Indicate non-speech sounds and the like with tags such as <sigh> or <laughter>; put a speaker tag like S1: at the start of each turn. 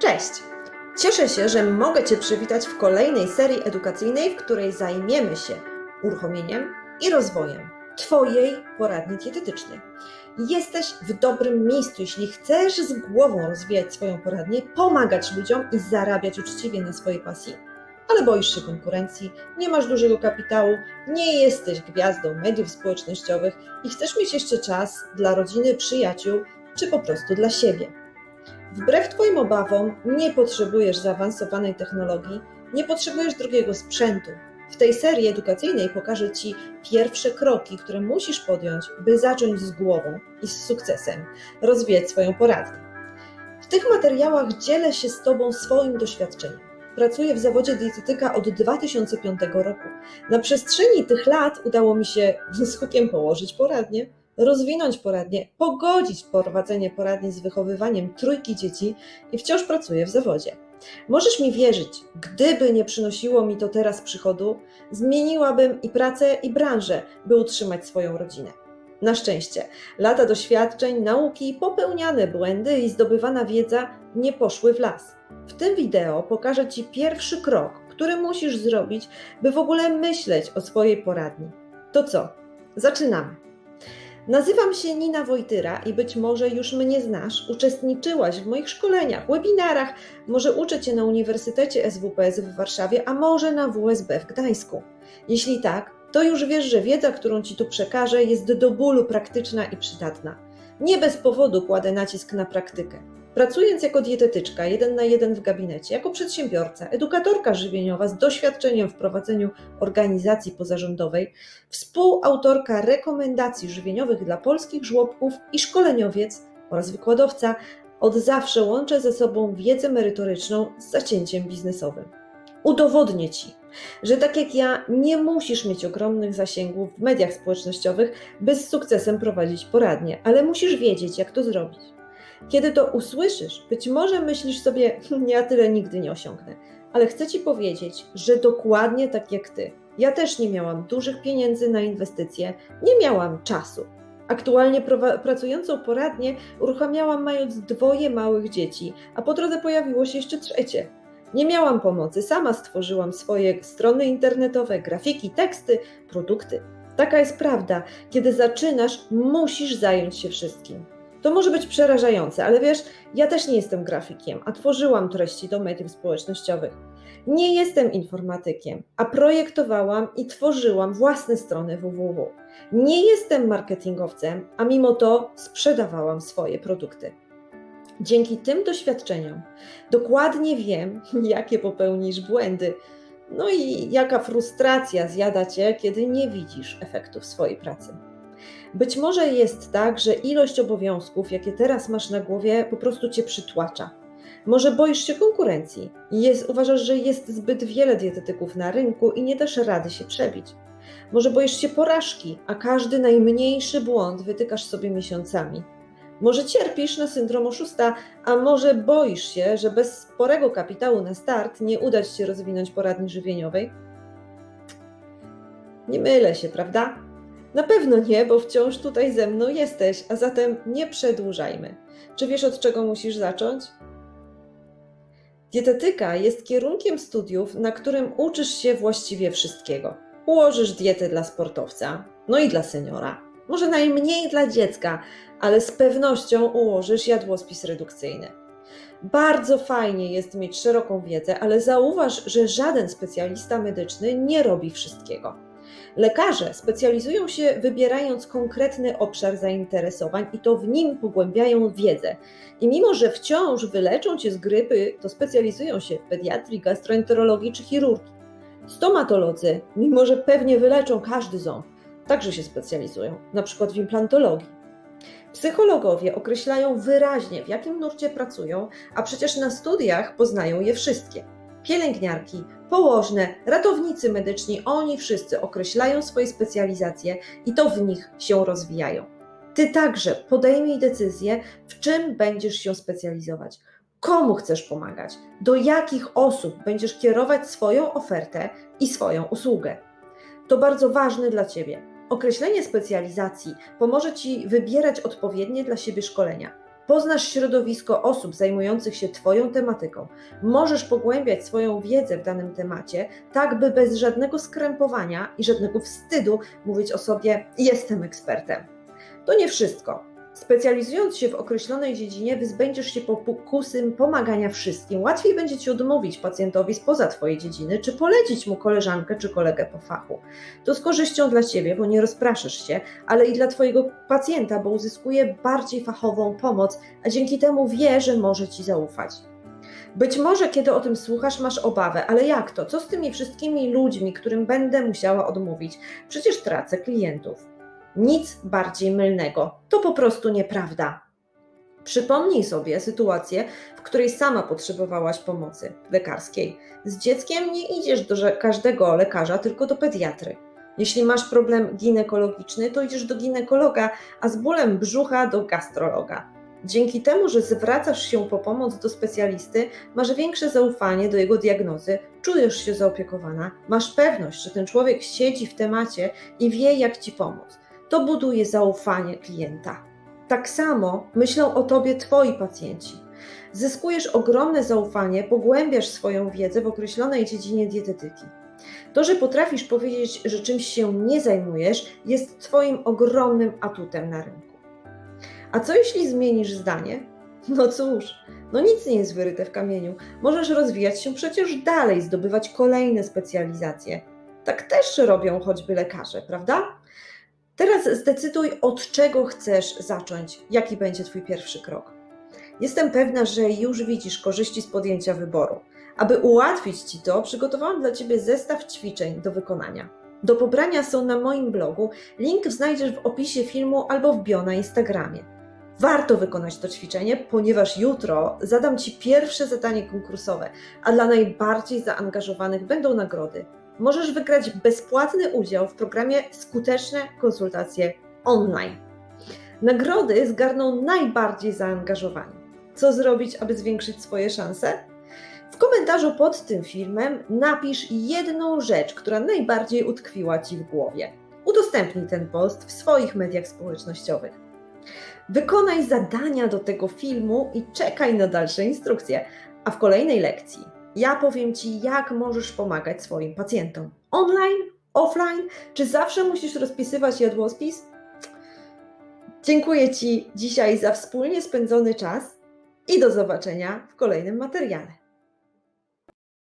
S1: Cześć! Cieszę się, że mogę Cię przywitać w kolejnej serii edukacyjnej, w której zajmiemy się uruchomieniem i rozwojem Twojej poradni dietetycznej. Jesteś w dobrym miejscu, jeśli chcesz z głową rozwijać swoją poradnię, pomagać ludziom i zarabiać uczciwie na swojej pasji, ale boisz się konkurencji, nie masz dużego kapitału, nie jesteś gwiazdą mediów społecznościowych i chcesz mieć jeszcze czas dla rodziny, przyjaciół czy po prostu dla siebie. Wbrew Twoim obawom, nie potrzebujesz zaawansowanej technologii, nie potrzebujesz drugiego sprzętu. W tej serii edukacyjnej pokażę Ci pierwsze kroki, które musisz podjąć, by zacząć z głową i z sukcesem rozwijać swoją poradnię. W tych materiałach dzielę się z Tobą swoim doświadczeniem. Pracuję w zawodzie dietetyka od 2005 roku. Na przestrzeni tych lat udało mi się <laughs> z hukiem położyć poradnię, rozwinąć poradnię, pogodzić prowadzenie poradni z wychowywaniem trójki dzieci i wciąż pracuję w zawodzie. Możesz mi wierzyć, gdyby nie przynosiło mi to teraz przychodu, zmieniłabym i pracę, i branżę, by utrzymać swoją rodzinę. Na szczęście, lata doświadczeń, nauki, popełniane błędy i zdobywana wiedza nie poszły w las. W tym wideo pokażę Ci pierwszy krok, który musisz zrobić, by w ogóle myśleć o swojej poradni. To co? Zaczynamy. Nazywam się Nina Wojtyra i być może już mnie znasz. Uczestniczyłaś w moich szkoleniach, webinarach, może uczę Cię na Uniwersytecie SWPS w Warszawie, a może na WSB w Gdańsku. Jeśli tak, to już wiesz, że wiedza, którą Ci tu przekażę, jest do bólu praktyczna i przydatna. Nie bez powodu kładę nacisk na praktykę. Pracując jako dietetyczka, jeden na jeden w gabinecie, jako przedsiębiorca, edukatorka żywieniowa z doświadczeniem w prowadzeniu organizacji pozarządowej, współautorka rekomendacji żywieniowych dla polskich żłobków i szkoleniowiec oraz wykładowca, od zawsze łączę ze sobą wiedzę merytoryczną z zacięciem biznesowym. Udowodnię Ci, że tak jak ja, nie musisz mieć ogromnych zasięgów w mediach społecznościowych, by z sukcesem prowadzić poradnie, ale musisz wiedzieć, jak to zrobić. Kiedy to usłyszysz, być może myślisz sobie, ja tyle nigdy nie osiągnę, ale chcę Ci powiedzieć, że dokładnie tak jak Ty. Ja też nie miałam dużych pieniędzy na inwestycje, nie miałam czasu. Aktualnie pracującą poradnię uruchamiałam mając dwoje małych dzieci, a po drodze pojawiło się jeszcze trzecie. Nie miałam pomocy, sama stworzyłam swoje strony internetowe, grafiki, teksty, produkty. Taka jest prawda. Kiedy zaczynasz, musisz zająć się wszystkim. To może być przerażające, ale wiesz, ja też nie jestem grafikiem, a tworzyłam treści do mediów społecznościowych. Nie jestem informatykiem, a projektowałam i tworzyłam własne strony www. Nie jestem marketingowcem, a mimo to sprzedawałam swoje produkty. Dzięki tym doświadczeniom dokładnie wiem, <laughs> jakie popełnisz błędy, no i jaka frustracja zjada cię, kiedy nie widzisz efektów swojej pracy. Być może jest tak, że ilość obowiązków, jakie teraz masz na głowie, po prostu cię przytłacza. Może boisz się konkurencji jest, uważasz, że jest zbyt wiele dietetyków na rynku i nie dasz rady się przebić. Może boisz się porażki, a każdy najmniejszy błąd wytykasz sobie miesiącami. Może cierpisz na syndrom oszusta, a może boisz się, że bez sporego kapitału na start nie uda ci się rozwinąć poradni żywieniowej? Nie mylę się, prawda? Na pewno nie, bo wciąż tutaj ze mną jesteś, a zatem nie przedłużajmy. Czy wiesz, od czego musisz zacząć? Dietetyka jest kierunkiem studiów, na którym uczysz się właściwie wszystkiego. Ułożysz dietę dla sportowca, no i dla seniora, może najmniej dla dziecka, ale z pewnością ułożysz jadłospis redukcyjny. Bardzo fajnie jest mieć szeroką wiedzę, ale zauważ, że żaden specjalista medyczny nie robi wszystkiego. Lekarze specjalizują się wybierając konkretny obszar zainteresowań i to w nim pogłębiają wiedzę. I mimo, że wciąż wyleczą cię z grypy, to specjalizują się w pediatrii, gastroenterologii czy chirurgii. Stomatolodzy, mimo że pewnie wyleczą każdy ząb, także się specjalizują, na przykład w implantologii. Psychologowie określają wyraźnie, w jakim nurcie pracują, a przecież na studiach poznają je wszystkie. Pielęgniarki, położne, ratownicy medyczni, oni wszyscy określają swoje specjalizacje i to w nich się rozwijają. Ty także podejmij decyzję, w czym będziesz się specjalizować, komu chcesz pomagać, do jakich osób będziesz kierować swoją ofertę i swoją usługę. To bardzo ważne dla Ciebie. Określenie specjalizacji pomoże Ci wybierać odpowiednie dla siebie szkolenia. Poznasz środowisko osób zajmujących się Twoją tematyką, możesz pogłębiać swoją wiedzę w danym temacie, tak by bez żadnego skrępowania i żadnego wstydu mówić o sobie: Jestem ekspertem. To nie wszystko. Specjalizując się w określonej dziedzinie, wyzbędziesz się pokusy pomagania wszystkim. Łatwiej będzie ci odmówić pacjentowi spoza Twojej dziedziny, czy polecić mu koleżankę czy kolegę po fachu. To z korzyścią dla Ciebie, bo nie rozpraszysz się, ale i dla Twojego pacjenta, bo uzyskuje bardziej fachową pomoc, a dzięki temu wie, że może Ci zaufać. Być może, kiedy o tym słuchasz, masz obawę, ale jak to? Co z tymi wszystkimi ludźmi, którym będę musiała odmówić? Przecież tracę klientów. Nic bardziej mylnego. To po prostu nieprawda. Przypomnij sobie sytuację, w której sama potrzebowałaś pomocy lekarskiej. Z dzieckiem nie idziesz do każdego lekarza, tylko do pediatry. Jeśli masz problem ginekologiczny, to idziesz do ginekologa, a z bólem brzucha do gastrologa. Dzięki temu, że zwracasz się po pomoc do specjalisty, masz większe zaufanie do jego diagnozy, czujesz się zaopiekowana, masz pewność, że ten człowiek siedzi w temacie i wie, jak ci pomóc. To buduje zaufanie klienta. Tak samo myślą o tobie twoi pacjenci. Zyskujesz ogromne zaufanie, pogłębiasz swoją wiedzę w określonej dziedzinie dietetyki. To, że potrafisz powiedzieć, że czymś się nie zajmujesz, jest Twoim ogromnym atutem na rynku. A co jeśli zmienisz zdanie? No cóż, no nic nie jest wyryte w kamieniu. Możesz rozwijać się przecież dalej, zdobywać kolejne specjalizacje. Tak też robią choćby lekarze, prawda? Teraz zdecyduj, od czego chcesz zacząć, jaki będzie Twój pierwszy krok. Jestem pewna, że już widzisz korzyści z podjęcia wyboru. Aby ułatwić Ci to, przygotowałam dla Ciebie zestaw ćwiczeń do wykonania. Do pobrania są na moim blogu, link znajdziesz w opisie filmu albo w bio na Instagramie. Warto wykonać to ćwiczenie, ponieważ jutro zadam Ci pierwsze zadanie konkursowe, a dla najbardziej zaangażowanych będą nagrody. Możesz wygrać bezpłatny udział w programie Skuteczne konsultacje online. Nagrody zgarną najbardziej zaangażowani. Co zrobić, aby zwiększyć swoje szanse? W komentarzu pod tym filmem napisz jedną rzecz, która najbardziej utkwiła Ci w głowie. Udostępnij ten post w swoich mediach społecznościowych. Wykonaj zadania do tego filmu i czekaj na dalsze instrukcje. A w kolejnej lekcji ja powiem Ci, jak możesz pomagać swoim pacjentom. Online, offline, czy zawsze musisz rozpisywać jadłospis? Dziękuję Ci dzisiaj za wspólnie spędzony czas i do zobaczenia w kolejnym materiale.